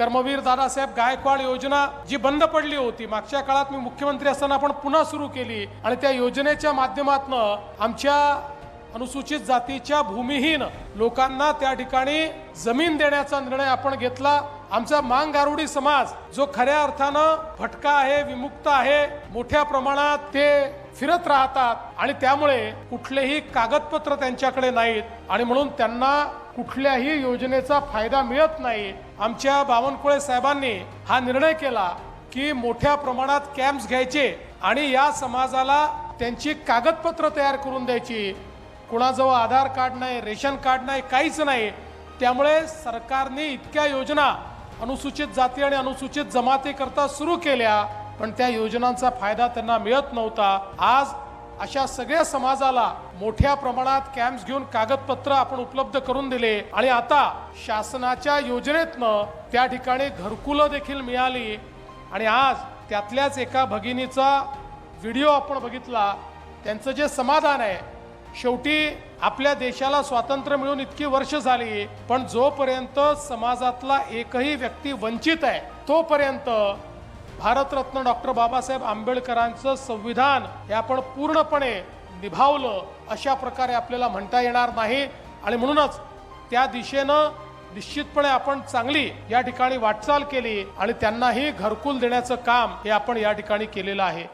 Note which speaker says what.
Speaker 1: कर्मवीर दादासाहेब गायकवाड योजना जी बंद पडली होती मागच्या काळात मी मुख्यमंत्री असताना आपण पुन्हा सुरू केली आणि त्या योजनेच्या माध्यमातून आमच्या अनुसूचित जातीच्या भूमिहीन लोकांना त्या ठिकाणी जमीन देण्याचा निर्णय आपण घेतला. आमचा मांग गारुडी समाज जो खऱ्या अर्थानं भटका आहे विमुक्त आहे मोठ्या प्रमाणात ते फिरत राहतात आणि त्यामुळे कुठलेही कागदपत्र त्यांच्याकडे नाहीत आणि म्हणून त्यांना कुठल्याही योजनेचा फायदा मिळत नाही. आमच्या बावनकुळे साहेबांनी हा निर्णय केला की मोठ्या प्रमाणात कॅम्प्स घ्यायचे आणि या समाजाला त्यांची कागदपत्र तयार करून द्यायची. कुणाजवळ आधार कार्ड नाही रेशन कार्ड नाही काहीच नाही. त्यामुळे सरकारने इतक्या योजना अनुसूचित जाती आणि अनुसूचित जमातीकरता सुरू केल्या पण त्या योजनांचा फायदा त्यांना मिळत नव्हता. आज अशा सगळ्या समाजाला मोठ्या प्रमाणात कॅम्प्स घेऊन कागदपत्र आपण उपलब्ध करून दिले. आणि आता शासनाच्या योजनेतनं त्या ठिकाणी घरकुलं देखील मिळाली. आणि आज त्यातल्याच एका भगिनीचा व्हिडिओ आपण बघितला. त्यांचं जे समाधान आहे शेवटी आपल्या देशाला स्वातंत्र्य मिळून इतकी वर्ष झाली पण जोपर्यंत समाजातला एकही व्यक्ती वंचित आहे तोपर्यंत भारतरत्न डॉक्टर बाबासाहेब आंबेडकरांचं संविधान हे आपण पूर्णपणे निभावलं अशा प्रकारे आपल्याला म्हणता येणार नाही. आणि म्हणूनच त्या दिशेनं निश्चितपणे आपण चांगली या ठिकाणी वाटचाल केली आणि त्यांनाही घरकुल देण्याचं काम हे आपण या ठिकाणी केलेलं आहे.